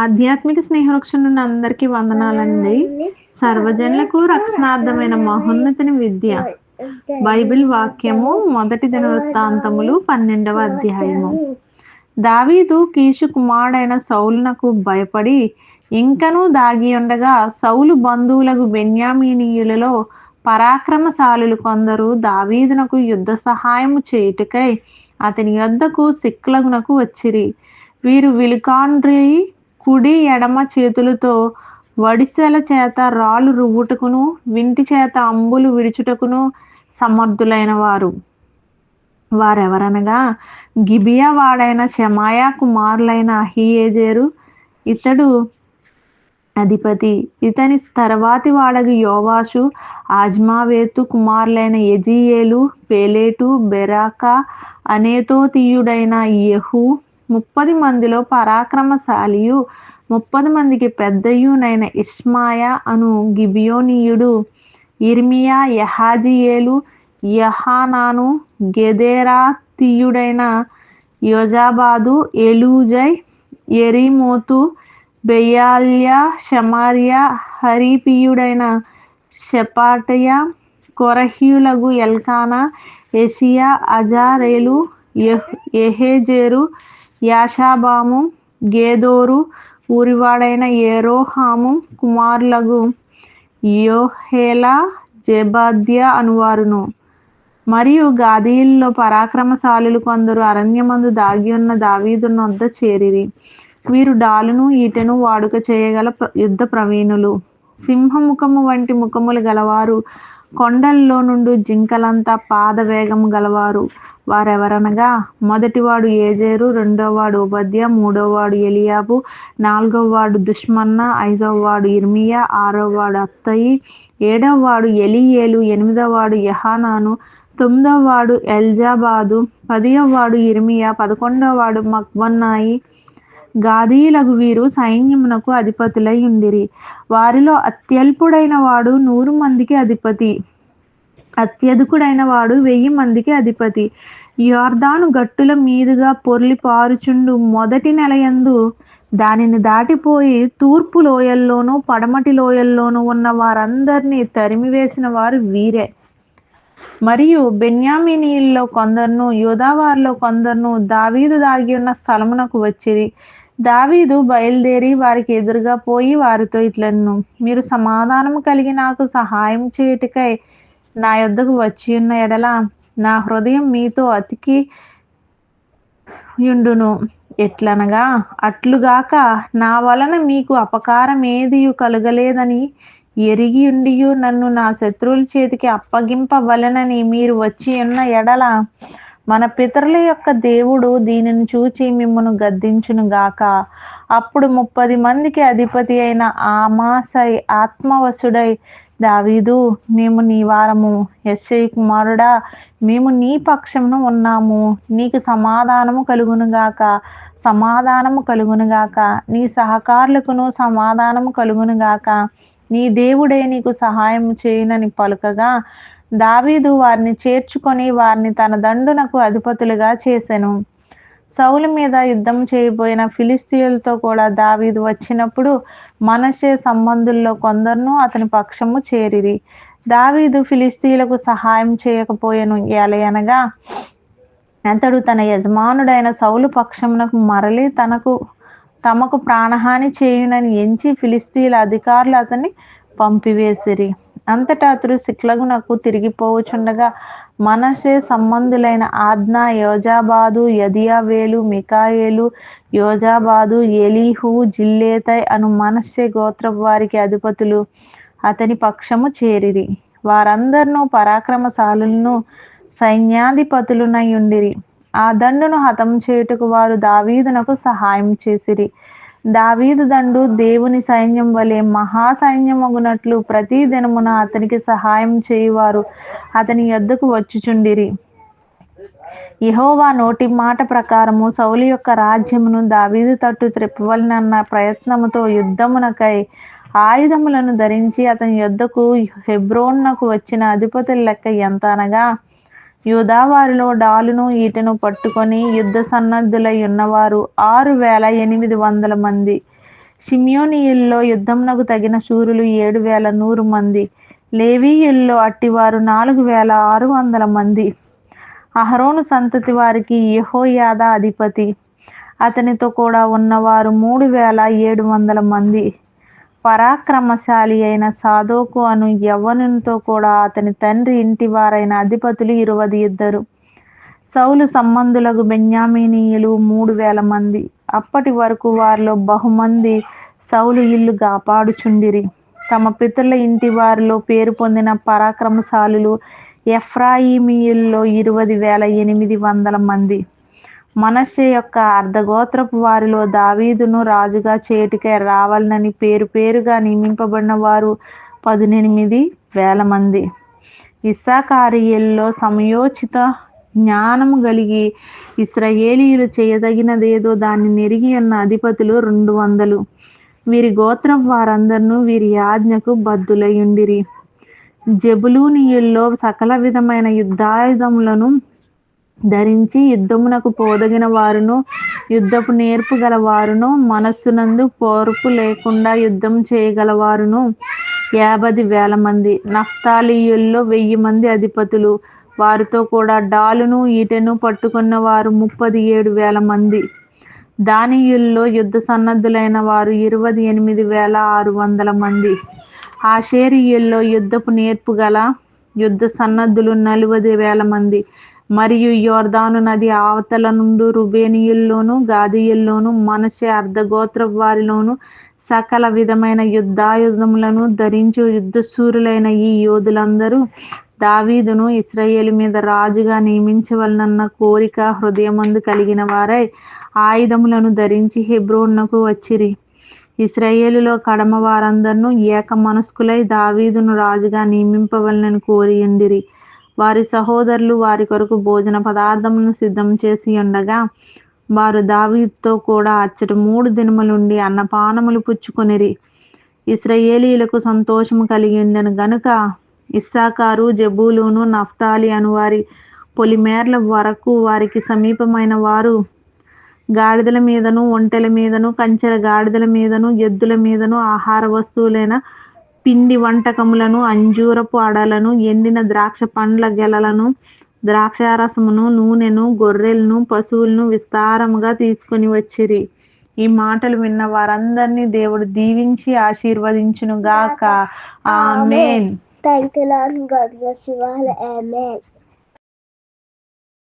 ఆధ్యాత్మిక స్నేహవృక్షం నుండి అందరికీ వందనాలండి. సర్వజనులకు రక్షణార్థమైన మహోన్నతిని విద్య. బైబిల్ వాక్యము మొదటి దినవృత్తాంతములు పన్నెండవ అధ్యాయము. దావీదు కీషు కుమారుడైన సౌలునకు భయపడి ఇంకనూ దాగి ఉండగా సౌలు బంధువులకు బెన్యామీనీయులలో పరాక్రమశాలులు కొందరు దావీదునకు యుద్ధ సహాయము చేయుటకై అతని యొద్దకు సిక్లగునకు వచ్చిరి. వీరు విలుకాండ్రి కుడి ఎడమ చేతులతో వడిసెల చేత రాళ్ళు రువ్వుటకును వింటి చేత అంబులు విడుచుటకును సమర్థులైన వారు వారెవరనగా? గిబియా వాడైన శమాయా కుమారులైన అహియేజేరు ఇతడు అధిపతి. ఇతని తర్వాతి వాడగు యోవాషు ఆజ్మావేతు కుమారులైన ఎజియేలు పేలేటు బెరాకా అనేతోతీయుడైన యహు ముప్పది మందిలో పరాక్రమశాలియు ముప్పది మందికి పెద్దయునైన ఇస్మాయ అను గిబియోనీయుడు ఇర్మియా యహాజియేలు Johanan Gederah తీయుడైన Jozabad Eluzai Jerimoth Bealiah Shemariah హరిపియుడైన షపాటయ కొరహ్యులగు Elkanah Jesiah Azareel Joezer Jashobeam Gedor ఊరివాడైన ఏరోహాము కుమారులగు యోహేలా జెబాద్య అనువారును. మరియు గాదీల్లో పరాక్రమశాలులు కొందరు అరణ్యమందు దాగి ఉన్న దావీదున్న వద్ద చేరిరి. వీరు డాలును ఈటెను వాడుక చేయగల యుద్ధ ప్రవీణులు. సింహముఖము వంటి ముఖములు గలవారు. కొండల్లో నుండి జింకలంతా పాద వేగము గలవారు. వారెవరనగా మొదటివాడు ఏజేరు రెండోవాడు ఉపాధ్య మూడోవాడు ఎలియాబు నాలుగోవాడు దుష్మన్న ఐదోవాడు ఇర్మియా ఆరోవాడు అత్తయి ఏడవవాడు ఎలియేలు ఎనిమిదవవాడు యహానాను తొమ్మిదవవాడు ఎల్జాబాదు పదియవవాడు ఇర్మియా పదకొండవవాడు మక్బన్నాయి గాదీయులకు వీరు సైన్యమునకు అధిపతులై ఉండిరి. వారిలో అత్యల్పుడైన వాడు నూరు మందికి అధిపతి. అత్యధికుడైన వాడు వెయ్యి మందికి అధిపతి. యోర్దాను గట్టుల మీదుగా పొర్లి పారుచుండు మొదటి నెలయందు దానిని దాటిపోయి తూర్పు లోయల్లోనూ పడమటి లోయల్లోనూ ఉన్న వారందరినీ తరిమివేసిన వారు వీరే. మరియు బెన్యామినీల్లో కొందరును యోధావారిలో కొందరును దావీదు దాగి ఉన్న స్థలమునకు వచ్చిరి. దావీదు బయలుదేరి వారికి ఎదురుగా పోయి వారితో ఇట్లను మీరు సమాధానం కలిగి నాకు సహాయం చేయుటకై నా యొద్దకు వచ్చి ఉన్న ఎడల నా హృదయం మీతో అతికి యుండును. ఎట్లనగా అట్లుగాక నా వలన మీకు అపకారం ఏది కలగలేదని ఎరిగి ఉండియు నన్ను నా శత్రువుల చేతికి అప్పగింపవలనని మీరు వచ్చి ఉన్న ఎడల మన పితరుల యొక్క దేవుడు దీనిని చూచి మిమ్మను గద్దించును గాక. అప్పుడు ముప్పది మందికి అధిపతి అయిన ఆమాసై ఆత్మవశుడై దావీదు మేము నీ వారము. యశ్ఐ కుమారుడా మేము నీ పక్షమును ఉన్నాము. నీకు సమాధానము కలుగునుగాక సమాధానము కలుగునుగాక నీ సహకారులకును సమాధానము కలుగునుగాక నీ దేవుడే నీకు సహాయం చేయునని పలుకగా దావీదు వారిని చేర్చుకొని వారిని తన దండునకు అధిపతులుగా చేసెను. సౌలు మీద యుద్ధం చేయబోయిన ఫిలిస్తీయులతో కూడా దావీదు వచ్చినప్పుడు మనషే సంబంధుల్లో కొందరును అతని పక్షము చేరిరి. దావీదు ఫిలిస్తీయులకు సహాయం చేయకపోయాను ఎలయనగా అతడు తన యజమానుడైన సౌలు పక్షమునకు మరలి తనకు తమకు ప్రాణహాని చేయునని ఎంచి ఫిలిస్తీన్ల అధికారులు అతన్ని పంపివేసిరి. అంతటా అతడు సిక్లగునకు తిరిగిపోవచుండగా మనషే సంబంధులైన ఆజ్ఞా Jozabad Jediael Michael Jozabad Elihu Zillethai అను మనస్సే గోత్రపు వారికి అధిపతులు. అతని పక్షము చేరిరి. వారందరినూ పరాక్రమశాలులను సైన్యాధిపతులునై ఉండిరి. ఆ దండును హతం చేయుటకు వారు దావీదునకు సహాయం చేసిరి. దావీదు దండు దేవుని సైన్యం వలె మహాసైన్యమగునట్లు ప్రతి దినమున అతనికి సహాయం చేయువారు అతని యొద్దకు వచ్చుచుండిరి. యహోవా నోటి మాట ప్రకారము సౌలి యొక్క రాజ్యమును దావీదు తట్టు త్రిప్పవలనన్న ప్రయత్నముతో యుద్ధమునకై ఆయుధములను ధరించి అతని యొద్దకు హెబ్రోన్నకు వచ్చిన అధిపతుల లెక్క ఎంత అనగా యూదావారిలో డాలును ఈటెను పట్టుకొని యుద్ధ సన్నద్ధులై ఉన్నవారు ఆరు వేల ఎనిమిది వందల మంది. షిమ్యోనియుల్లో యుద్ధంనకు తగిన శూరులు ఏడు వేల నూరు మంది. లేవీయుల్లో అట్టివారు నాలుగు వేల ఆరు వందల మంది. అహరోను సంతతి వారికి యెహోయాదా అధిపతి. అతనితో కూడా ఉన్నవారు మూడు వేల ఏడు వందల మంది. పరాక్రమశాలి అయిన సాధోకు అను యవ్వనునితో కూడా అతని తండ్రి ఇంటి వారైన అధిపతులు ఇరువది ఇద్దరు. సౌలు సంబంధులకు బెన్యామీనీయులు మూడు వేల మంది. అప్పటి వరకు వారిలో బహుమంది సౌలు ఇల్లు కాపాడుచుండిరి. తమ పితరుల ఇంటి వారిలో పేరు పొందిన పరాక్రమశాలులు ఎఫ్రాయిమీయుల్లో ఇరవై వేల ఎనిమిది వందల మంది. మనస్సే యొక్క అర్ధగోత్రపు వారిలో దావీదును రాజుగా చేటికే రావాలనని పేరు పేరుగా నియమింపబడిన వారు పదునెనిమిది వేల మంది. ఇస్సాకారియల్లో సమయోచిత జ్ఞానము కలిగి ఇస్రయేలీయులు చేయదగినదేదో దాన్ని నెరిగి ఉన్న అధిపతులు రెండు వందలు. వీరి గోత్రం వారందరినూ వీరి ఆజ్ఞకు బద్దులయుండిరి జబులూనియుల్లో సకల విధమైన యుద్ధాయుధములను ధరించి యుద్ధమునకు పోదగిన వారును యుద్ధపు నేర్పు గల వారును మనస్సునందు పోర్పు లేకుండా యుద్ధం చేయగలవారును యాభై వేల మంది నఫ్తాలీయుల్లో వెయ్యి మంది అధిపతులు. వారితో కూడా డాలును ఈటెను పట్టుకున్న వారు ముప్పది ఏడు వేల మంది. దానియుల్లో యుద్ధ సన్నద్ధులైన వారు ఇరవై ఎనిమిది వేల ఆరు వందల మంది. ఆషేరియుల్లో యుద్ధపు నేర్పు గల యుద్ధ సన్నద్ధులు నలభై వేల మంది. మరియు యోర్దాను నది ఆవతల నుండి రుబేనియుల్లోను గాదియుల్లోను మనషే అర్ధగోత్ర వారిలోను సకల విధమైన యుద్ధాయుధములను ధరించు యుద్ధశూరులైన ఈ యోధులందరూ దావీదును ఇస్రాయేల్ మీద రాజుగా నియమించవలనన్న కోరిక హృదయమందు కలిగిన వారై ఆయుధములను ధరించి హెబ్రోన్నకు వచ్చిరి. ఇస్రాయేలులో కడమ వారందరూ ఏక మనస్కులై దావీదును రాజుగా నియమింపవలనని కోరియందిరి వారి సహోదరులు వారి కొరకు భోజన పదార్థములను సిద్ధం చేసి ఉండగా వారు దావీతో కూడా అచ్చట మూడు దినములుండి అన్నపానములు పుచ్చుకొనిరి. ఇస్రయేలీలకు సంతోషము కలిగి గనుక ఇస్సాకారు జబూలును నఫ్తాలి అను వారి పొలిమేర్ల వరకు వారికి సమీపమైన వారు గాడిదల మీదను ఒంటెల మీదను కంచెల గాడిదల మీదను ఎద్దుల మీదను ఆహార వస్తువులైన పిండి వంటకములను అంజూరపు అడలను ఎండిన ద్రాక్ష పండ్ల గెలలను ద్రాక్షారసమును నూనెను గొర్రెలను పశువులను విస్తారముగా తీసుకొని వచ్చిరి ఈ మాటలు విన్న వారందరినీ దేవుడు దీవించి ఆశీర్వదించును గాక amen Thank you, Lord God. Bless you all. Amen.